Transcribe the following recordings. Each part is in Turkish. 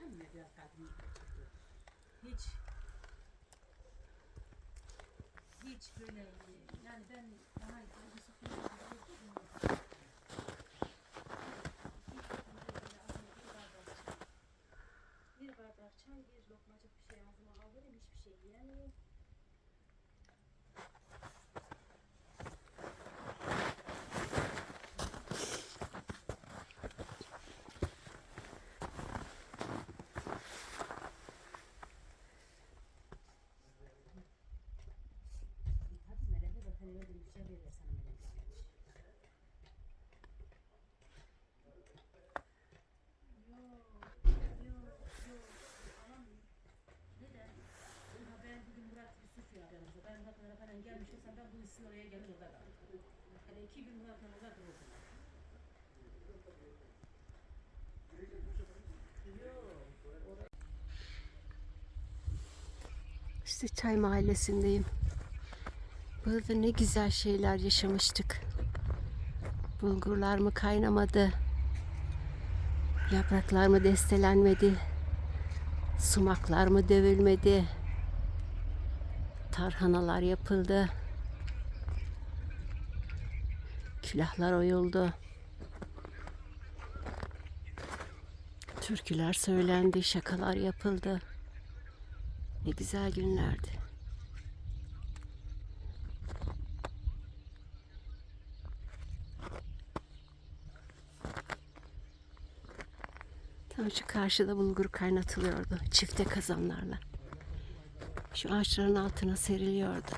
Açamıyor biraz kadın. Hiç hiç böyle yani ben daha duygusuz bir bir bardak çay, bir lokmacık bir şey ağzıma alırım, hiçbir şey yiyemiyorum. Hadi melede de hani öyle bir şey verir sana melede. Yok, yok, yok. Alamıyorum. Neden? Ha ben bugün Murat bir suç yok yanımızda. Ben Murat'la falan gelmiş ben bu isim oraya gelir orada kalırım. Yani iki gün Murat'la orada dururdum. İşte Çay Mahallesi'ndeyim. Burada ne güzel şeyler yaşamıştık. Bulgurlar mı kaynamadı? Yapraklar mı destelenmedi? Sumaklar mı dövülmedi? Tarhanalar yapıldı. Külahlar oyuldu. Türküler söylendi, şakalar yapıldı. Ne güzel günlerdi. Tam şu karşıda bulgur kaynatılıyordu. Çifte kazanlarla. Şu ağaçların altına seriliyordu.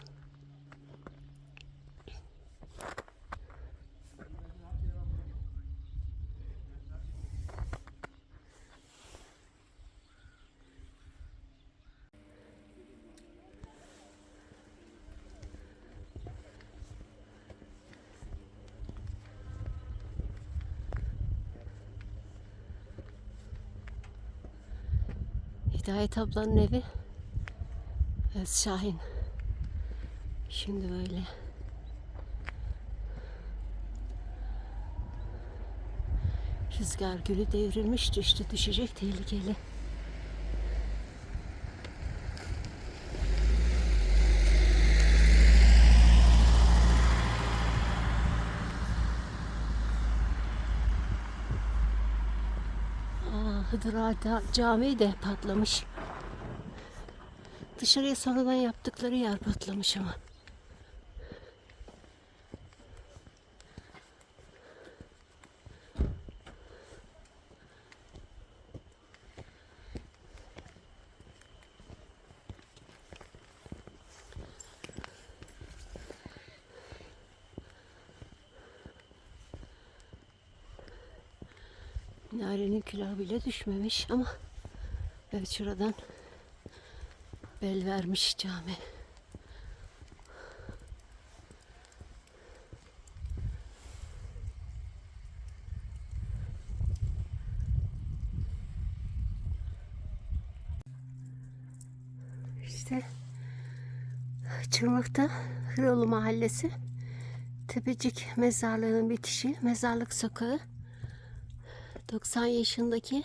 Hidayet ablanın evi. Evet, Şahin. Şimdi böyle. Rüzgar gülü devrilmiş düştü. Düşecek tehlikeli. Aa, Hıdır Ağa Camii de patlamış. Dışarıya sonradan yaptıkları yer patlamış ama. Minarenin külahı bile düşmemiş ama evet şuradan bel vermiş cami. İşte Çırmak'ta Hıroğlu Mahallesi Tepecik mezarlığının bitişi Mezarlık Sokağı 90 yaşındaki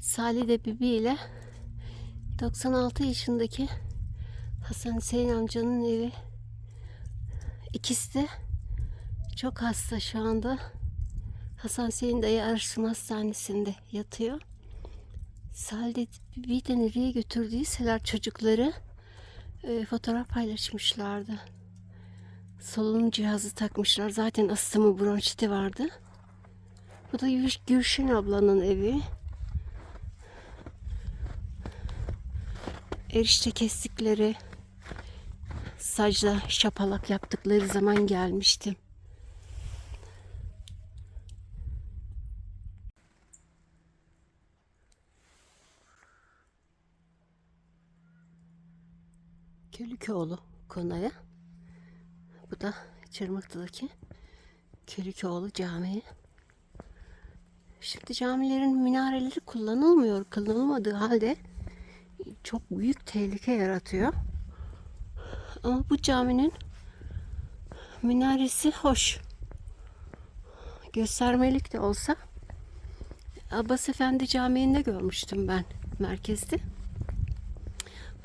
Salide Bibi ile 96 yaşındaki Hasan Hüseyin amcanın evi. İkisi de çok hasta şu anda. Hasan Hüseyin dayı Arşın Hastanesi'nde yatıyor. Salide Bibi'yi de nereye götürdüyseler çocukları e, fotoğraf paylaşmışlardı. Solunum cihazı takmışlar. Zaten astımı bronşiti vardı. Bu da Gül- Gülşen ablanın evi. Erişte kestikleri sacla şapalak yaptıkları zaman gelmiştim. Kölükoğlu konaya. Bu da Çırmıklı'daki Kölükoğlu Camii. Şimdi camilerin minareleri kullanılmıyor. Kullanılmadığı halde çok büyük tehlike yaratıyor. Ama bu caminin minaresi hoş. Göstermelik de olsa Abbas Efendi Camii'nde görmüştüm ben merkezde.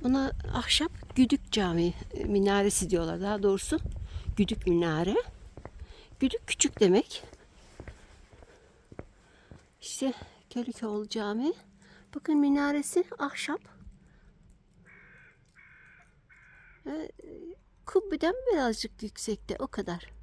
Ona ahşap Güdük Camii e, minaresi diyorlar daha doğrusu. Güdük minare. Güdük küçük demek. İşte Kölikoğlu Camii. Bakın minaresi ahşap. Ve kubbeden birazcık yüksekte o kadar.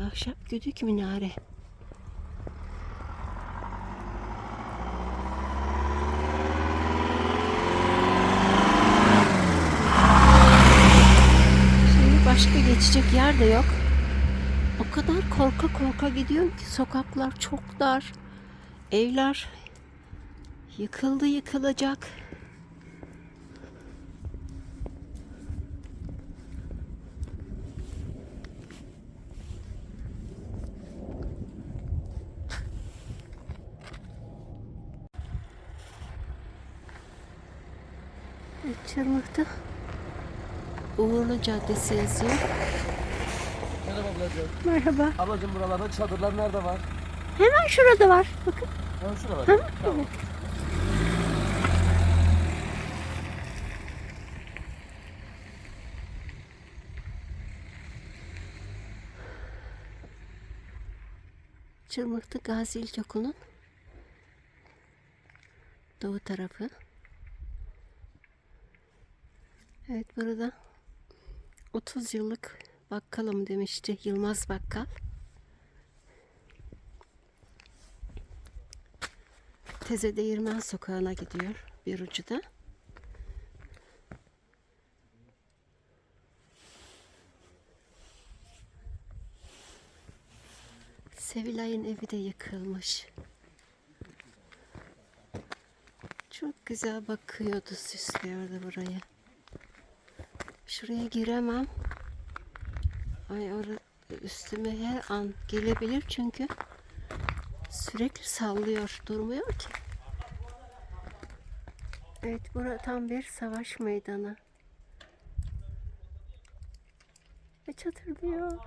Ahşap güdük minare. Şimdi başka geçecek yer de yok. Korka korka gidiyorum ki sokaklar çok dar. Evler yıkıldı yıkılacak. Çırmık'ta Uğurlu Caddesi yazıyor. Merhaba ablacığım. Merhaba. Ablacığım buralarda çadırlar nerede var? Hemen şurada var. Bakın. Hemen şuralarda. Tamam. Çırmıklı Gazi İlkokulu'nun doğu tarafı. Evet burada 30 yıllık bakkalım demişti Yılmaz Bakkal. Teze Değirmen Sokağı'na gidiyor bir ucu da. Sevilay'ın evi de yıkılmış. Çok güzel bakıyordu, süslüyordu burayı. Şuraya giremem. Ay orada üstüme her an gelebilir çünkü sürekli sallıyor, durmuyor ki. Evet, burada tam bir savaş meydanı. Ve çadır diyor.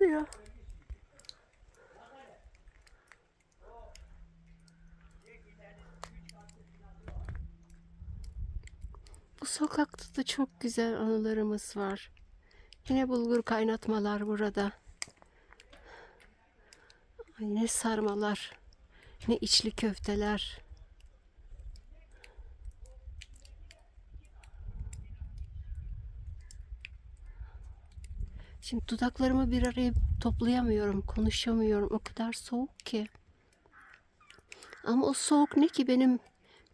Diyor. Bu sokakta da çok güzel anılarımız var. Yine bulgur kaynatmalar burada. Ay ne sarmalar, ne içli köfteler. Şimdi dudaklarımı bir araya toplayamıyorum, konuşamıyorum. O kadar soğuk ki. Ama o soğuk ne ki benim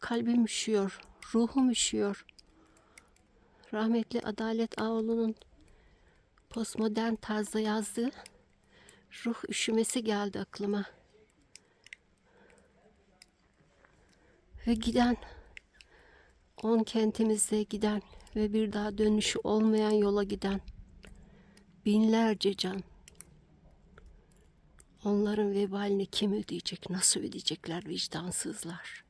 kalbim üşüyor, ruhum üşüyor. Rahmetli Adalet Ağoğlu'nun postmodern tarzda yazdığı ruh üşümesi geldi aklıma. Ve giden, on kentimizde giden ve bir daha dönüşü olmayan yola giden binlerce can. Onların vebalini kim ödeyecek, nasıl ödeyecekler vicdansızlar.